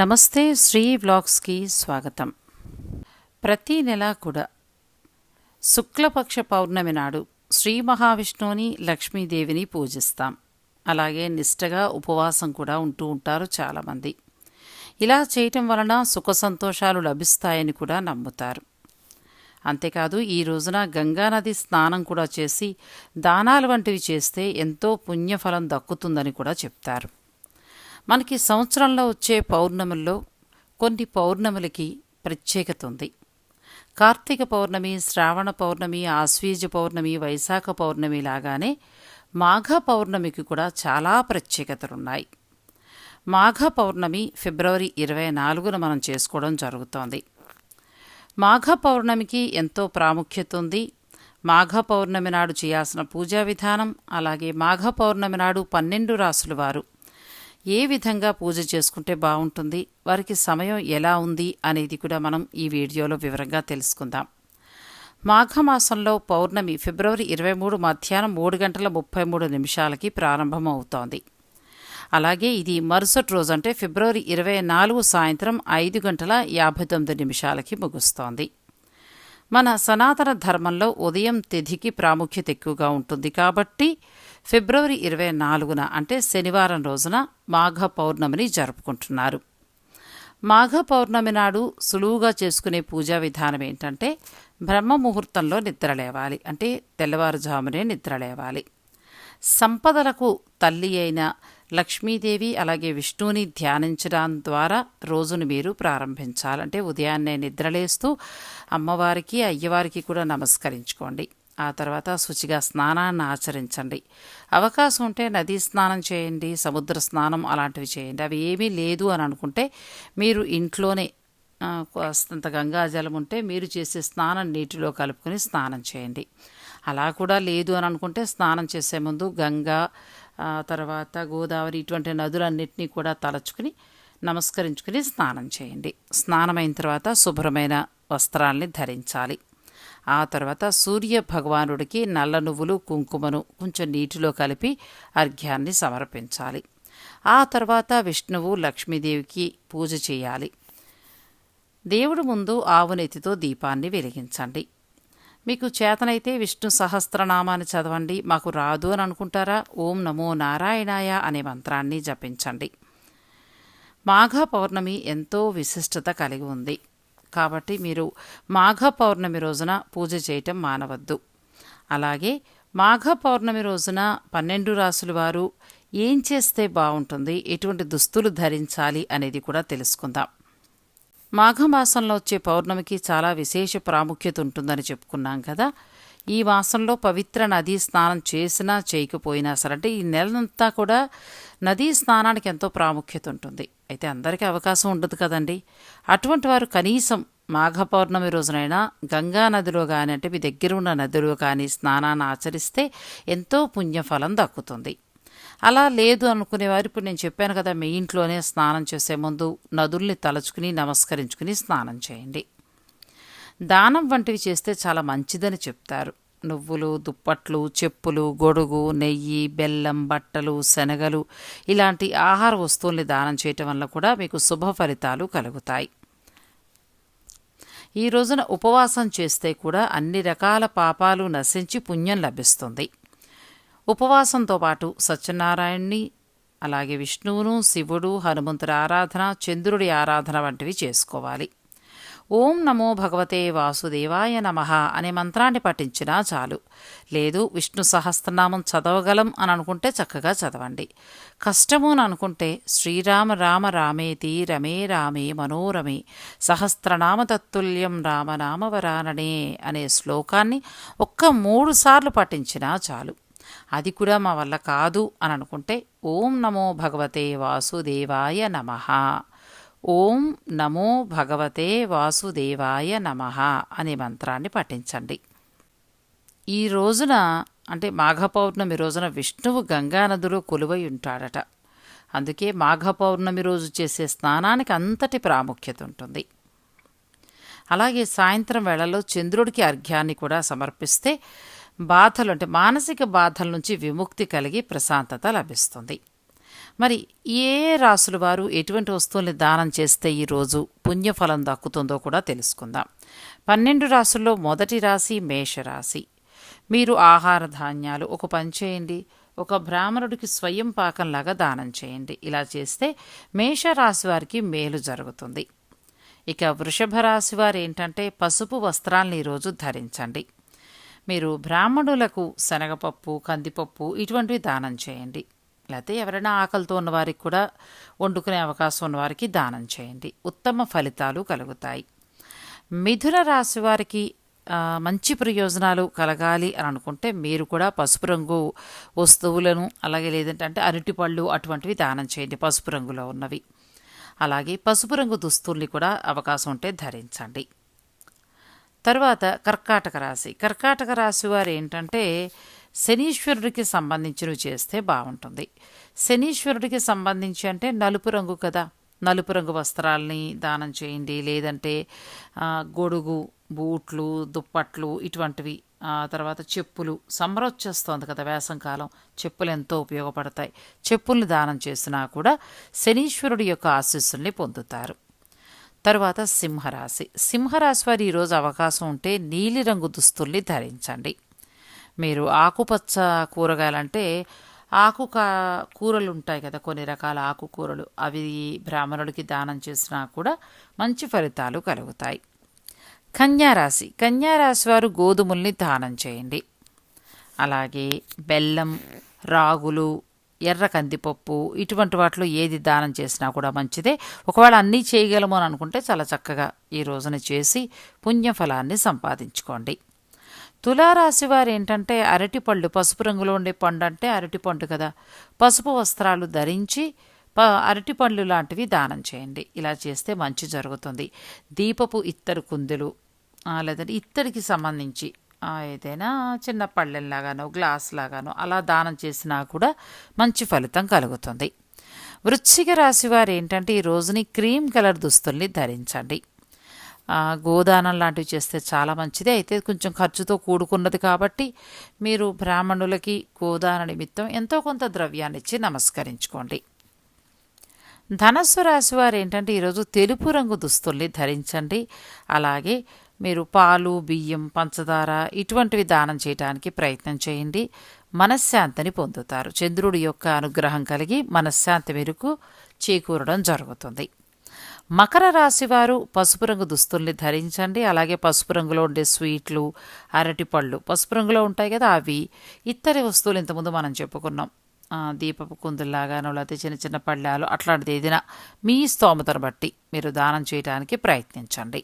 నమస్తే శ్రీ వ్లాగ్స్కి స్వాగతం. ప్రతి నెల కూడా శుక్లపక్ష పౌర్ణమి నాడు శ్రీ మహావిష్ణువుని లక్ష్మీదేవిని పూజిస్తాం. అలాగే నిష్టగా ఉపవాసం కూడా ఉంటూ ఉంటారు చాలామంది. ఇలా చేయటం వలన సుఖ సంతోషాలు లభిస్తాయని కూడా నమ్ముతారు. అంతేకాదు ఈ రోజున గంగానది స్నానం కూడా చేసి దానాలు వంటివి చేస్తే ఎంతో పుణ్యఫలం దక్కుతుందని కూడా చెప్తారు. మనకి సంవత్సరంలో వచ్చే పౌర్ణముల్లో కొన్ని పౌర్ణములకి ప్రత్యేకత ఉంది. కార్తీక పౌర్ణమి శ్రావణ పౌర్ణమి ఆశ్వీజ పౌర్ణమి వైశాఖ పౌర్ణమి లాగానే మాఘ పౌర్ణమికి కూడా చాలా ప్రత్యేకతలున్నాయి. మాఘ పౌర్ణమి ఫిబ్రవరి ఇరవై నాలుగున మనం చేసుకోవడం జరుగుతోంది. మాఘ పౌర్ణమికి ఎంతో ప్రాముఖ్యత ఉంది. మాఘ పౌర్ణమి నాడు చేయాల్సిన పూజా విధానం అలాగే మాఘ పౌర్ణమి నాడు పన్నెండు రాసులు వారు ఏ విధంగా పూజ చేసుకుంటే బాగుంటుంది వారికి సమయం ఎలా ఉంది అనేది కూడా మనం ఈ వీడియోలో వివరంగా తెలుసుకుందాం. మాఘమాసంలో పౌర్ణమి ఫిబ్రవరి ఇరవై మూడు మధ్యాహ్నం మూడు గంటల ముప్పై మూడు నిమిషాలకి ప్రారంభమవుతోంది. అలాగే ఇది మరుసటి రోజు అంటే ఫిబ్రవరి ఇరవై నాలుగు సాయంత్రం ఐదు గంటల యాభై తొమ్మిది నిమిషాలకి ముగుస్తోంది. మన సనాతన ధర్మంలో ఉదయం తిథికి ప్రాముఖ్యత ఎక్కువగా ఉంటుంది కాబట్టి ఫిబ్రవరి ఇరవై నాలుగున అంటే శనివారం రోజున మాఘ పౌర్ణమిని జరుపుకుంటున్నారు. మాఘ పౌర్ణమి నాడు సులువుగా చేసుకునే పూజా విధానం ఏంటంటే బ్రహ్మ ముహూర్తంలో నిద్రలేవాలి అంటే తెల్లవారుజామునే నిద్రలేవాలి సంపదలకు తల్లి అయిన లక్ష్మీదేవి అలాగే విష్ణువుని ధ్యానించడం ద్వారా రోజును మీరు ప్రారంభించాలంటే ఉదయాన్నే నిద్రలేస్తూ అమ్మవారికి అయ్యవారికి కూడా నమస్కరించుకోండి. ఆ తర్వాత శుచిగా స్నానాన్ని ఆచరించండి. అవకాశం ఉంటే నదీ స్నానం చేయండి సముద్ర స్నానం అలాంటివి చేయండి. అవి ఏమీ లేదు అని అనుకుంటే మీరు ఇంట్లోనే అంత గంగాజలం ఉంటే మీరు చేసే స్నానం నీటిలో కలుపుకొని స్నానం చేయండి. అలా కూడా లేదు అని అనుకుంటే స్నానం చేసే ముందు గంగా తర్వాత గోదావరి ఇటువంటి నదులన్నింటినీ కూడా తలచుకుని నమస్కరించుకుని స్నానం చేయండి. స్నానమైన తర్వాత శుభ్రమైన వస్త్రాల్ని ధరించాలి. ఆ తర్వాత సూర్య భగవానుడికి నల్ల నువ్వులు కుంకుమను కొంచెం నీటిలో కలిపి అర్ఘ్యాన్ని సమర్పించాలి. ఆ తర్వాత విష్ణువు లక్ష్మీదేవికి పూజ చేయాలి. దేవుడు ముందు ఆవునెత్తితో దీపాన్ని వెలిగించండి. మీకు చేతనైతే విష్ణు సహస్రనామాన్ని చదవండి. మాకు రాదు అని అనుకుంటారా? ఓం నమో నారాయణాయ అనే మంత్రాన్ని జపించండి. మాఘ పౌర్ణమి ఎంతో విశిష్టత కలిగి ఉంది. కాబట్టి మీరు మాఘ పౌర్ణమి రోజున పూజ చేయటం మానవద్దు. అలాగే మాఘ పౌర్ణమి రోజున పన్నెండు రాసుల వారు ఏం చేస్తే బాగుంటుంది? ఎటువంటి దుస్తులు ధరించాలి అనేది కూడా తెలుసుకుందాం. మాఘమాసంలో వచ్చే పౌర్ణమికి చాలా విశేష ప్రాముఖ్యత ఉంటుందని చెప్పుకున్నాం కదా. ఈ మాసంలో పవిత్ర నదీ స్నానం చేసినా చేయకపోయినా సరే అంటే ఈ నెలంతా కూడా నదీ స్నానానికి ఎంతో ప్రాముఖ్యత ఉంటుంది. అయితే అందరికీ అవకాశం ఉండదు కదండి. అటువంటి వారు కనీసం మాఘ పౌర్ణమి రోజునైనా గంగా నదిలో కానీ అంటే మీ దగ్గర ఉన్న నదిలో కానీ స్నానాన్ని ఆచరిస్తే ఎంతో పుణ్యఫలం దక్కుతుంది. అలా లేదు అనుకునేవారు. ఇప్పుడు నేను చెప్పాను కదా మీ ఇంట్లోనే స్నానం చేసే ముందు నదుల్ని తలుచుకుని నమస్కరించుకుని స్నానం చేయండి. దానం వంటివి చేస్తే చాలా మంచిదని చెప్తారు. నువ్వులు దుప్పట్లు చెప్పులు గొడుగు నెయ్యి బెల్లం బట్టలు శనగలు ఇలాంటి ఆహార వస్తువుల్ని దానం చేయటం వల్ల కూడా మీకు శుభ ఫలితాలు కలుగుతాయి. ఈ రోజున ఉపవాసం చేస్తే కూడా అన్ని రకాల పాపాలు నశించి పుణ్యం లభిస్తుంది. ఉపవాసంతో పాటు సత్యనారాయణ్ణి అలాగే విష్ణువును శివుడు హనుమంతుడి ఆరాధన చంద్రుడి ఆరాధన వంటివి చేసుకోవాలి. ఓం నమో భగవతే వాసుదేవాయ నమ అనే మంత్రాన్ని పఠించినా చాలు. లేదు విష్ణు సహస్రనామం చదవగలం అని అనుకుంటే చక్కగా చదవండి. కష్టము అని అనుకుంటే శ్రీరామ రామ రామేతి రమే రామే మనోరమే సహస్రనామ తత్తుల్యం రామనామవరాననే అనే శ్లోకాన్ని ఒక్క మూడు సార్లు పఠించినా చాలు. అది కూడా మా వల్ల కాదు అని అనుకుంటే ఓం నమో భగవతే వాసుదేవాయ నమ. ఓం నమో భగవతే వాసుదేవాయ నమ అనే మంత్రాన్ని పఠించండి. ఈ రోజున అంటే మాఘ పౌర్ణమి రోజున విష్ణువు గంగానదిలో కొలువై ఉంటాడట. అందుకే మాఘ పౌర్ణమి రోజు చేసే స్నానానికి అంతటి ప్రాముఖ్యత ఉంటుంది. అలాగే సాయంత్రం వేళలో చంద్రుడికి అర్ఘ్యాన్ని కూడా సమర్పిస్తే బాధలు అంటే మానసిక బాధల నుంచి విముక్తి కలిగి ప్రశాంతత లభిస్తుంది. మరి ఏ రాసుల వారు ఎటువంటి వస్తువుల్ని దానం చేస్తే ఈరోజు పుణ్యఫలం దక్కుతుందో కూడా తెలుసుకుందాం. పన్నెండు రాసుల్లో మొదటి రాశి మేషరాశి. మీరు ఆహార ధాన్యాలు ఒక పని చేయండి ఒక బ్రాహ్మణుడికి స్వయం పాకంలాగా దానం చేయండి. ఇలా చేస్తే మేషరాశి వారికి మేలు జరుగుతుంది. ఇక వృషభ రాశి వారు ఏంటంటే పసుపు వస్త్రాలను ఈరోజు ధరించండి. మీరు బ్రాహ్మణులకు శనగపప్పు కందిపప్పు ఇటువంటివి దానం చేయండి. లేకపోతే ఎవరైనా ఆకలితో ఉన్న వారికి కూడా వండుకునే అవకాశం ఉన్న వారికి దానం చేయండి. ఉత్తమ ఫలితాలు కలుగుతాయి. మిథున రాశి వారికి మంచి ప్రయోజనాలు కలగాలి అని అనుకుంటే మీరు కూడా పసుపు రంగు వస్తువులను అలాగే లేదంటే అంటే అరటిపళ్ళు అటువంటివి దానం చేయండి పసుపు రంగులో ఉన్నవి. అలాగే పసుపు రంగు దుస్తుల్ని కూడా అవకాశం ఉంటే ధరించండి. తర్వాత కర్కాటక రాశి. కర్కాటక రాశి వారు ఏంటంటే శనీశ్వరుడికి సంబంధించినవి చేస్తే బాగుంటుంది. శనీశ్వరుడికి సంబంధించి అంటే నలుపు రంగు కదా. నలుపు రంగు వస్త్రాలని దానం చేయండి. లేదంటే గొడుగు బూట్లు దుప్పట్లు ఇటువంటివి ఆ తర్వాత చెప్పులు. సమ్మర్ వచ్చేస్తోంది కదా వేసంకాలం చెప్పులు ఎంతో ఉపయోగపడతాయి. చెప్పుల్ని దానం చేసినా కూడా శనీశ్వరుడి యొక్క ఆశీస్సుల్ని పొందుతారు. తరువాత సింహరాశి. సింహరాశి వారి ఈరోజు అవకాశం ఉంటే నీలిరంగు దుస్తుల్ని ధరించండి. మీరు ఆకుపచ్చ కూరగాయలంటే ఆకు కా కూరలు ఉంటాయి కదా కొన్ని రకాల ఆకుకూరలు అవి బ్రాహ్మణుడికి దానం చేసినా కూడా మంచి ఫలితాలు కలుగుతాయి. కన్యారాశి కన్యారాశి వారు గోధుమల్ని దానం చేయండి. అలాగే బెల్లం రాగులు ఎర్ర కందిపప్పు ఇటువంటి వాటిలో ఏది దానం చేసినా కూడా మంచిదే. ఒకవేళ అన్నీ చేయగలము అని అనుకుంటే చాలా చక్కగా ఈ రోజున చేసి పుణ్యఫలాన్ని సంపాదించుకోండి. తులారాశి వారు ఏంటంటే అరటిపళ్ళు పసుపు రంగులో ఉండే పండు అంటే అరటిపండు కదా. పసుపు వస్త్రాలు ధరించి ప అరటిపండ్లు లాంటివి దానం చేయండి. ఇలా చేస్తే మంచి జరుగుతుంది. దీపపు ఇత్తడి కుందులు లేదంటే ఇత్తడికి సంబంధించి ఏదైనా చిన్న పళ్ళెంలాగానో గ్లాస్ లాగానో అలా దానం చేసినా కూడా మంచి ఫలితం కలుగుతుంది. వృశ్చిక రాశి వారు ఏంటంటే ఈ రోజుని క్రీమ్ కలర్ దుస్తుల్ని ధరించండి. గోదానం లాంటివి చేస్తే చాలా మంచిది. అయితే కొంచెం ఖర్చుతో కూడుకున్నది కాబట్టి మీరు బ్రాహ్మణులకి గోదాన నిమిత్తం ఎంతో కొంత ద్రవ్యాన్ని ఇచ్చి నమస్కరించుకోండి. ధనస్సు రాశి వారు ఏంటంటే ఈరోజు తెలుపు రంగు దుస్తుల్ని ధరించండి. అలాగే మీరు పాలు బియ్యం పంచదార ఇటువంటివి దానం చేయడానికి ప్రయత్నం చేయండి. మనశ్శాంతిని పొందుతారు. చంద్రుడి యొక్క అనుగ్రహం కలిగి మనశ్శాంతి మెరుకు చేకూరడం జరుగుతుంది. మకర రాశి వారు పసుపు రంగు దుస్తుల్ని ధరించండి. అలాగే పసుపు రంగులో ఉండే స్వీట్లు అరటిపళ్ళు పసుపు రంగులో ఉంటాయి కదా అవి. ఇతర వస్తువులు ఇంతకుముందు మనం చెప్పుకున్నాం. దీపపు కుందుల్లాగానో లేకపోతే చిన్న చిన్న పళ్ళాలు అట్లాంటిది ఏదైనా మీ స్తోమతను బట్టి మీరు దానం చేయడానికి ప్రయత్నించండి.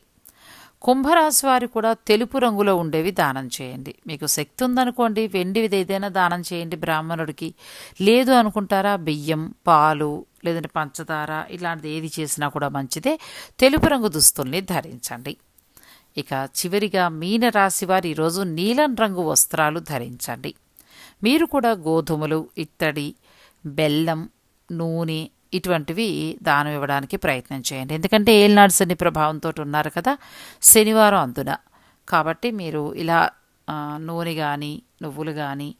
కుంభరాశి వారు కూడా తెలుపు రంగులో ఉండేవి దానం చేయండి. మీకు శక్తి ఉందనుకోండి వెండివిది ఏదైనా దానం చేయండి బ్రాహ్మణుడికి. లేదు అనుకుంటారా బియ్యం పాలు లేదంటే పంచదార ఇలాంటిది ఏది చేసినా కూడా మంచిదే. తెలుపు రంగు దుస్తుల్ని ధరించండి. ఇక చివరిగా మీన రాశి వారు ఈరోజు నీలం రంగు వస్త్రాలు ధరించండి. మీరు కూడా గోధుమలు ఇత్తడి బెల్లం నూనె ఇటువంటివి దానం ఇవ్వడానికి ప్రయత్నం చేయండి. ఎందుకంటే ఏలినాడు శని ప్రభావంతో ఉన్నారు కదా శనివారం అందున. కాబట్టి మీరు ఇలా నూనె కానీ నువ్వులు కానీ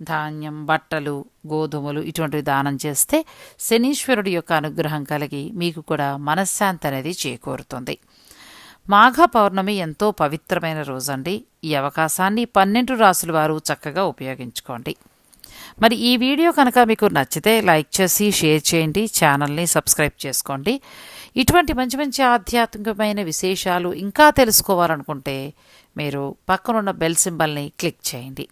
ధాన్యం బట్టలు గోధుమలు ఇటువంటివి దానం చేస్తే శనీశ్వరుడి యొక్క అనుగ్రహం కలిగి మీకు కూడా మనశ్శాంతి అనేది చేకూరుతుంది. మాఘ పౌర్ణమి ఎంతో పవిత్రమైన రోజండి. ఈ అవకాశాన్ని పన్నెండు రాసుల వారు చక్కగా ఉపయోగించుకోండి. మరి ఈ వీడియో కనుక మీకు నచ్చితే లైక్ చేసి షేర్ చేయండి ఛానల్ని సబ్స్క్రైబ్ చేసుకోండి. ఇటువంటి మంచి మంచి ఆధ్యాత్మికమైన విశేషాలు ఇంకా తెలుసుకోవాలనుకుంటే మీరు పక్కనున్న బెల్ సింబల్ని క్లిక్ చేయండి.